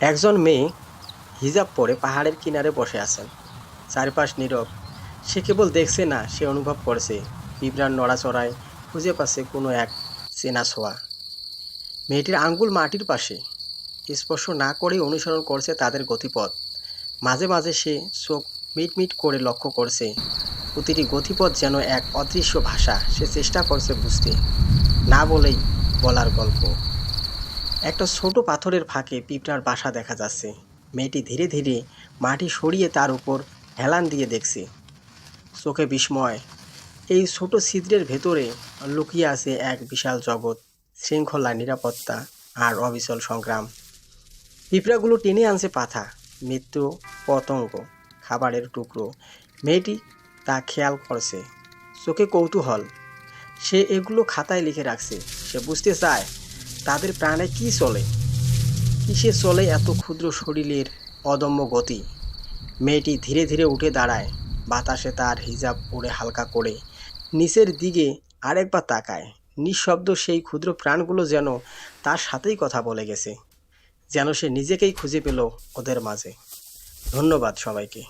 একজন মেয়ে হিজাব পরে পাহাড়ের কিনারে বসে আছেন চারপাশ নীরব। সে কেবল দেখছে না, সে অনুভব করছে। পিঁপড়ার নড়াচড়ায় খুঁজে পাচ্ছে কোনো এক চেনা ছোঁয়া। মেয়েটির আঙ্গুল মাটির পাশে। স্পর্শ না করেই অনুসরণ করছে তাদের গতিপথ। মাঝে মাঝে সে চোখ মিটমিট করে লক্ষ্য করছে, প্রতিটি গতিপথ যেন এক অদৃশ্য ভাষা। সে চেষ্টা করছে বুঝতে, না বলেই বলার গল্প। একটা ছোট পাথরের ফাঁকে পিঁপড়ার বাসা দেখা যাচ্ছে। মেয়েটি ধীরে ধীরে মাটি সরিয়ে তার উপর হেলান দিয়ে দেখছে। চোখে বিস্ময়। এই ছোট ছিদ্রের ভেতরে লুকিয়ে আছে এক বিশাল জগৎ, শৃঙ্খলা, নিরাপত্তা আর অবিচল সংগ্রাম। পিঁপড়াগুলো টেনে আনছে পাথা, মৃত্যু, পতঙ্গ, খাবারের টুকরো। মেয়েটি তা খেয়াল করছে। চোখে কৌতূহল। সে এগুলো খাতায় লিখে রাখছে। সে বুঝতে চায় তাদের প্রাণে কি চলে? কিসে চলে এত ক্ষুদ্র শরীরের অদম্য গতি? মেয়েটি ধীরে ধীরে উঠে দাঁড়ায়, বাতাসে তার হিজাব উড়ে হালকা করে, নিচের দিকে আরেকবার তাকায়। নিঃশব্দ সেই ক্ষুদ্র প্রাণগুলো যেন তার সাথেই কথা বলে গেছে, যেন সে নিজেকেই খুঁজে পেল ওদের মাঝে। ধন্যবাদ সবাইকে।